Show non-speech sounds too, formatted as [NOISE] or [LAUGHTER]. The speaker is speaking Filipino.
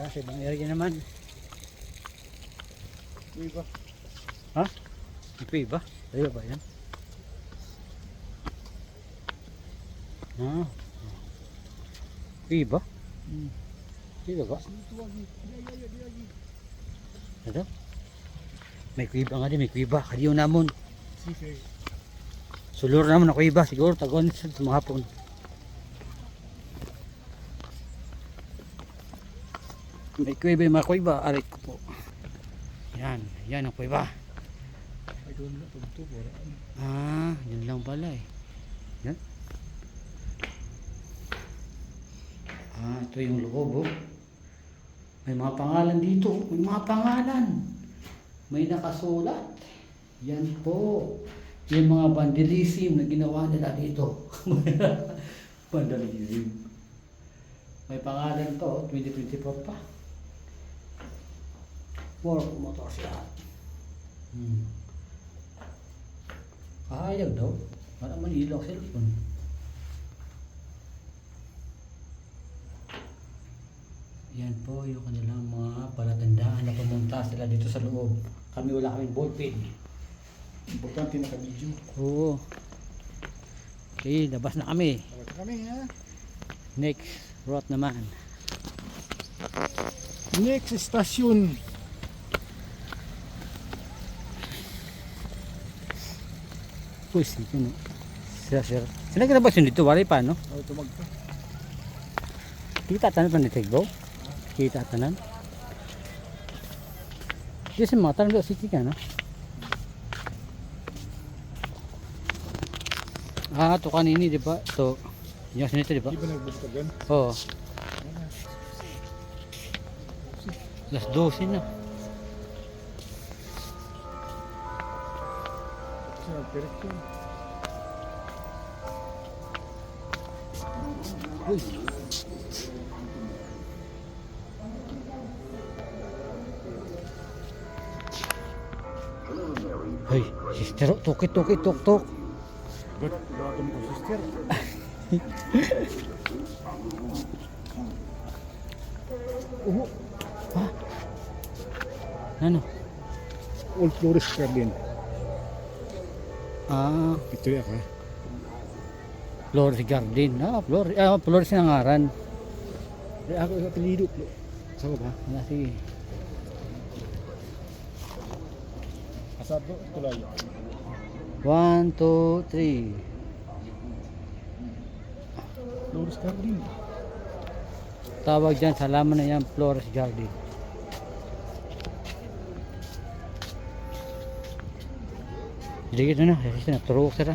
Nasa ibang area naman. Iba. Ha? Ito iba? Tayo ba yan? Ah. Iba? Hmm. Iba ba? Ito? May kuiba nga din, may kuiba. Kadiyo namon. Sulur naman ako iba. Siguro tagon sa tumahapon. May kuiba, may kuiba. Arit ko po. Yan, yan ang kuiba. Ah, yun lang pala eh. Yan. Ah, ito yung loob oh. May mga pangalan dito. May mga pangalan. May nakasulat. Yan po. Yung mga vandalism na ginawa nila dito. [LAUGHS] vandalism. May pangalan to, 2024 pa. Work Motors yan. Hmm. Kayag daw. Para manilaw ang cellphone. Yan po yung kanilang mga palatandaan na pumunta sila dito sa loob. Kami wala kaming ballpen. Importante na ka-video. Oo. Okay, labas na kami. Tawag kami ha. Next route naman. Next station. Uy, sino no? Sila, sir. Sila labas yun dito? Wari pa, no? Oh, tumag ka. Kita tanan pa ni Tigbo? Kita tanan? Yes, mga tanan city ka, no? Ah, to kanini, di ba? To, yung sinito, di ba? Di ba? Oo. Las 12 na. Yun. Uy. Hoy, sister, tuki tuki tuk tuk. Ba't mo ko sister? [LAUGHS] Uho. Ha? Ano? Old Flores Garden. Ah, Ito yan ha. Flores Garden. Ah, Flores, ah, Flores na ngaran. Eh, ako yung apelido. Saan ba? Wala, sige. Asado, tulay. One, two, three. Flores Garden. Tawag dyan, sa laman na yan, Flores Garden. Hindi kita na, kasi na, turok sila.